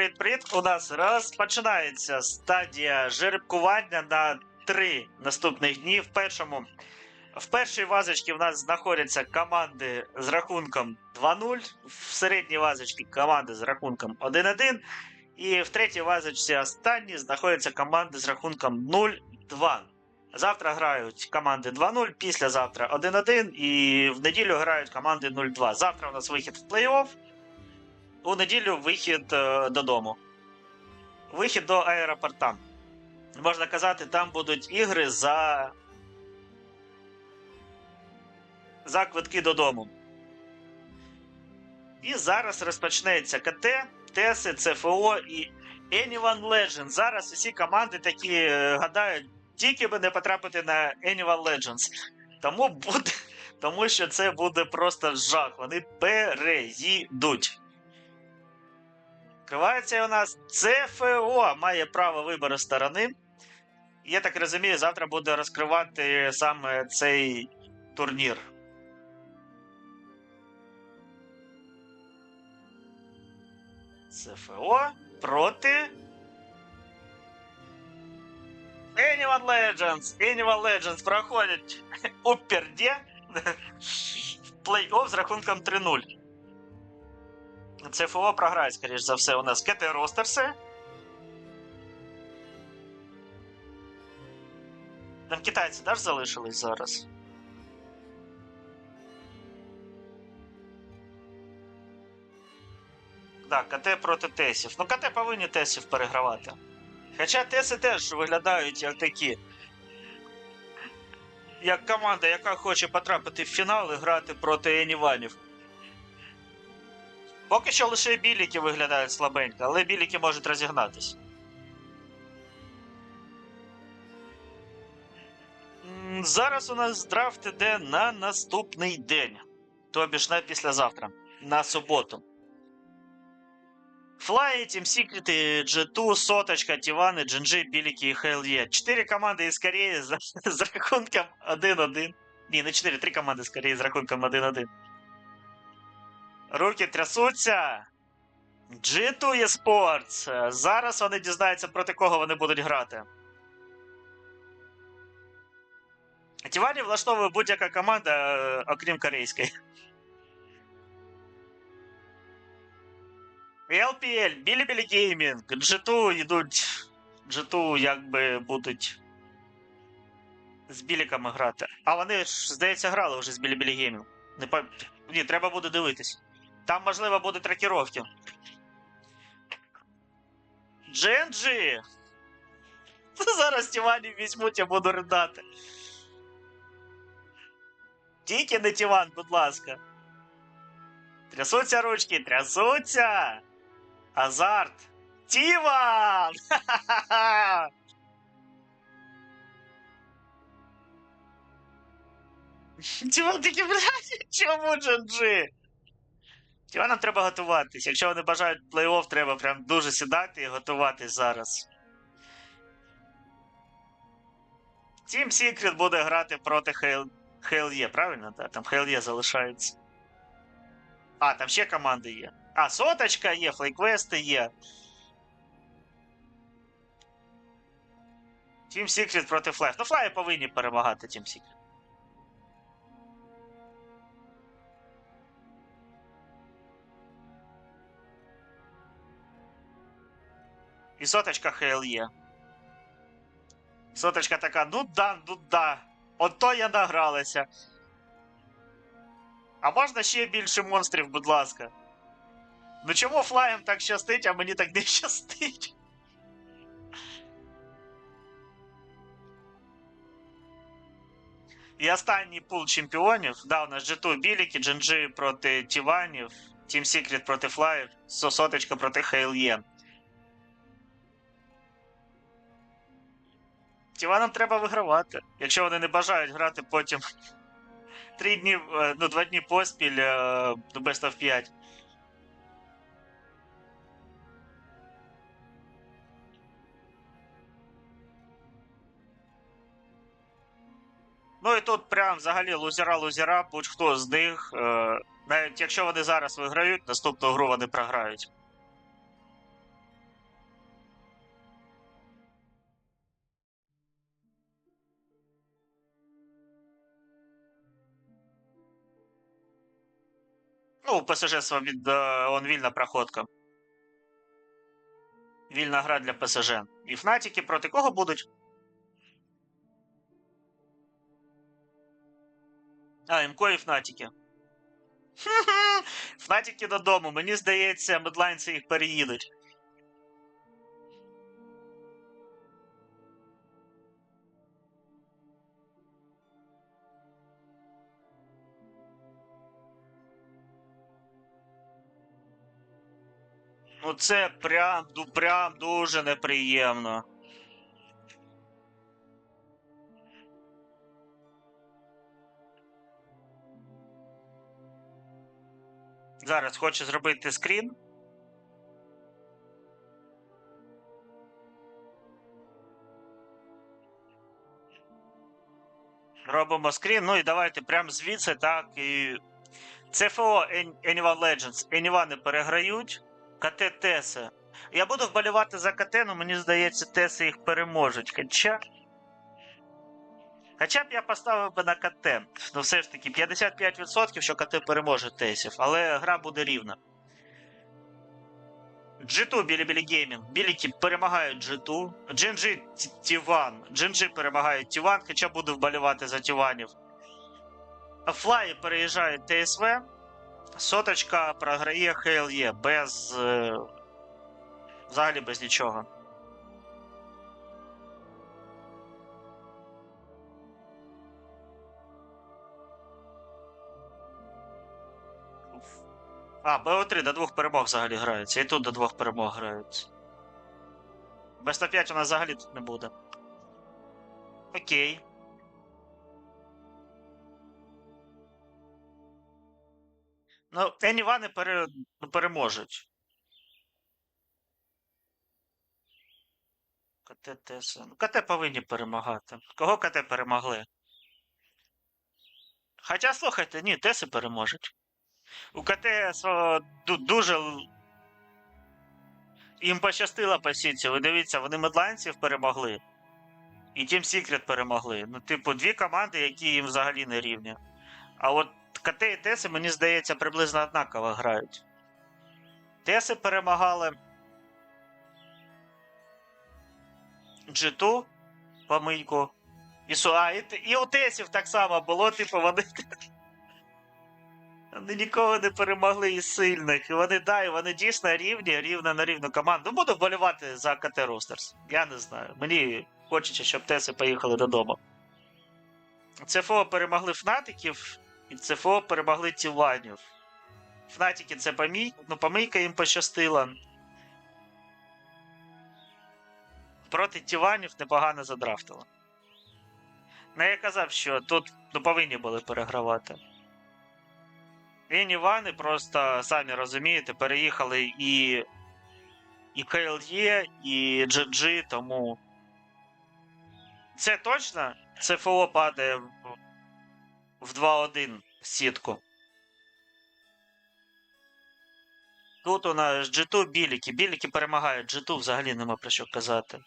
привіт, привіт! У нас розпочинається стадія жеребкування на три наступних дні. В першому в першій вазочці в нас знаходяться команди з рахунком 2-0, в середній вазочці команди з рахунком 1-1. І в третій вазочці останній знаходяться команди з рахунком 0-2. Завтра грають команди 2-0, післязавтра 1-1 і в неділю грають команди 0-2. Завтра у нас вихід в плей-офф. У неділю вихід е, додому. Вихід до аеропорта. Можна казати, там будуть ігри за. За квитки додому. І зараз розпочнеться КТ, ТЕСи, ЦФО і Anyone Legends. Зараз усі команди такі е, гадають, тільки би не потрапити на Anyone Legends. Тому буде. Тому що це буде просто жах. Вони переїдуть. Відкривається у нас ЦФО має право вибору сторони. Я так розумію, завтра буде розкривати саме цей турнір. ЦФО проти. Anyone Legends! Anyone Legends проходять у перді в плей-офф з рахунком 3-0. ЦФО програє, скоріш за все, у нас КТ Ростерси. Там китайці теж залишились зараз. Так, КТ проти Тесів. Ну, КТ повинні Тесів перегравати. Хоча Теси теж виглядають як такі. Як команда, яка хоче потрапити в фінал і грати проти Еніванів. Поки що лише біліки виглядають слабенько, але біліки можуть розігнатись. Зараз у нас драфт іде на наступний день. Тобі ж на післязавтра, на суботу. Флай, Team Secret, G2, Соточка, Тівани, Джинджи, Біліки і HLE. Чотири команди із Кореї з, з рахунком 1-1. Ні, не 4, три команди з з рахунком 1-1. Руки трясуться. G2 eSports. Зараз вони дізнаються, проти кого вони будуть грати. Тівані влаштовує будь-яка команда, е, окрім корейської. LPL, Білі-Білі Геймінг, G2 йдуть. G2 якби будуть з біліками грати. А вони ж, здається, грали вже з Білі-Білі Геймінг. Не пам... Ні, треба буде дивитись. Там, можливо, буде тракіровки. Дженджі! Зараз Тівані візьмуть, я буду ридати. Тільки не Тіван, будь ласка. Трясуться ручки, трясуться. Азарт. Тіван! Ха-ха-ха! Тіван такі, блядь, чому Дженджі? Тіванам треба готуватись. Якщо вони бажають плей-офф, треба прям дуже сідати і готуватись зараз. Team Secret буде грати проти. Хейл правильно? Да? Там Хейл залишається. А, там ще команди є. А, соточка є, флейквести є. Team Secret проти Флай. Ну, Флаї повинні перемагати Team Secret. І соточка ХЛ є. Соточка така, ну да, ну да. Ото я награлася. А можна ще більше монстрів, будь ласка. Ну чому флаєм так щастить, а мені так не щастить? І останній пул чемпіонів. Да, у нас G2 Біліки, Джинджи проти Тіванів, Team Secret проти Флаїв, Сосоточка проти Хейл'є. Тіванам треба вигравати. Якщо вони не бажають грати потім три дні, е, ну, два дні поспіль е, до Best of 5. Ну і тут прям взагалі лузера-лузера, будь-хто з них. Е, навіть якщо вони зараз виграють, наступну гру вони програють. Ну, ПСЖ свобід... е, он вільна проходка. Вільна гра для ПСЖ. І Фнатіки проти кого будуть? А, МКО і Фнатіки. Фнатіки додому. Мені здається, медлайнці їх переїдуть. Це прям, прям дуже неприємно. Зараз хочу зробити скрін. Робимо скрін, ну і давайте прямо звідси так і. ЦФО Anyone Legends. Anyone не переграють. КТ Теси. Я буду вболівати за КТ, але мені здається, Теси їх переможуть. Хоча. Хоча б я поставив би на КТ. Ну, все ж таки, 55%, що КТ переможе Тесів, але гра буде рівна. G2 Білі-Білі Геймінг. Біліки перемагають G2. GNG Тіван. GNG перемагають Тіван, хоча буду вболівати за Тіванів. Флай переїжджає ТСВ. Соточка програє ХЛЄ без. е, Взагалі без нічого. А, БО3 до двох перемог взагалі граються. І тут до двох перемог граються. Без 5 у нас взагалі тут не буде. Окей. Ну, Енівани не пере... ну, переможуть. КТ ТС. Ну, КТ повинні перемагати. Кого КТ перемогли? Хоча, слухайте, ні, Теси переможуть. У КТ дуже. Їм пощастило по. Ви дивіться, вони медлайнців перемогли. І Team Secret перемогли. Ну, типу, дві команди, які їм взагалі не рівні. А от КТ і Теси, мені здається, приблизно однаково грають. Теси перемагали. G2 помийку. І, а, і, і у Тесів так само було, типу, вони. Вони нікого не перемогли із сильних. І вони да, вони дійсно рівні, рівна на рівну команду. Ну, Буду вболівати за КТ Ростерс. Я не знаю. Мені хочеться, щоб Теси поїхали додому. ЦФО перемогли Фнатиків, і ЦФО перемогли Тіванів. Фнатики це помій... ну, помийка їм пощастила. Проти Тіванів непогано задрафтило. Ну, я казав, що тут ну, повинні були перегравати. Він Івани просто, самі розумієте, переїхали і. І KLE, і GG, тому. Це точно? ЦФО падає в, в 2-1 сітку. Тут у нас G2 біліки. Біліки перемагають G2 взагалі нема про що казати.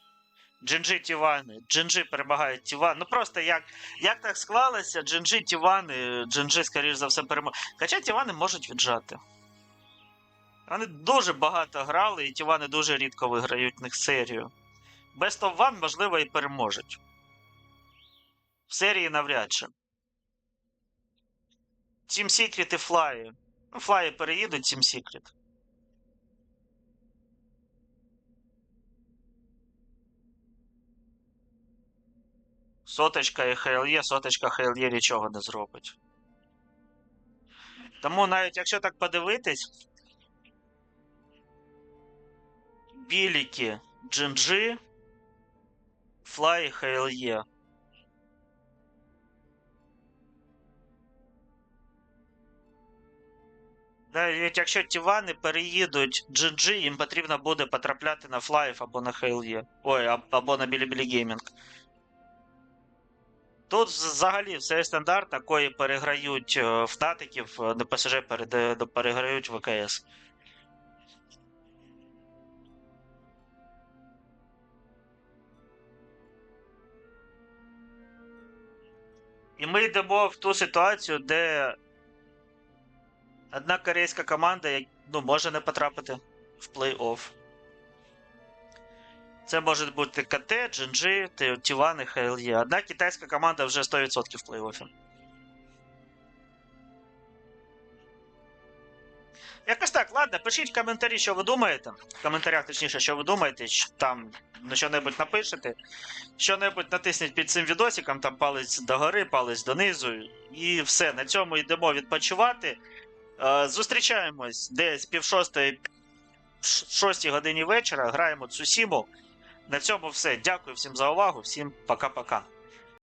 Джинджи Тівани. Джинджи перемагають Тіван. Ну просто як, як так склалося, Джинджи Тівани, Джинджи, скоріш за все, перемагають. Хоча Тівани можуть віджати. Вони дуже багато грали, і Тівани дуже рідко виграють в них серію. Best of One, можливо, і переможуть. В серії навряд чи. Team Secret і Fly. Ну, Fly переїдуть Team Secret. Соточка і ХЛЄ, соточка ХЛЄ нічого не зробить. Тому навіть якщо так подивитись. Біліки, Джинджи, Флай і ХЛЄ. Навіть якщо Тівани переїдуть GG, їм потрібно буде потрапляти на Флаїв або на HLE. Ой, або на Білібілі Геймінг. Тут взагалі все стандартно, кої переграють е, Фнатиків, е, на ПСЖ переграють ВКС. І ми йдемо в ту ситуацію, де Одна корейська команда ну, може не потрапити в плей-офф. Це може бути КТ, GNG, Тіван і HLE. Одна китайська команда вже 100% в плей-оффі. Якось так, ладно, пишіть в коментарі, що ви думаєте. В коментарях, точніше, що ви думаєте, що там на що-небудь напишете. Що-небудь натисніть під цим відосиком, там палець догори, палець донизу. І все, на цьому йдемо відпочивати. Е, Зустрічаємось десь пів шостої, шостій годині вечора. Граємо Цусіму. На цьому все. Дякую всім за увагу. Всім пока-пока.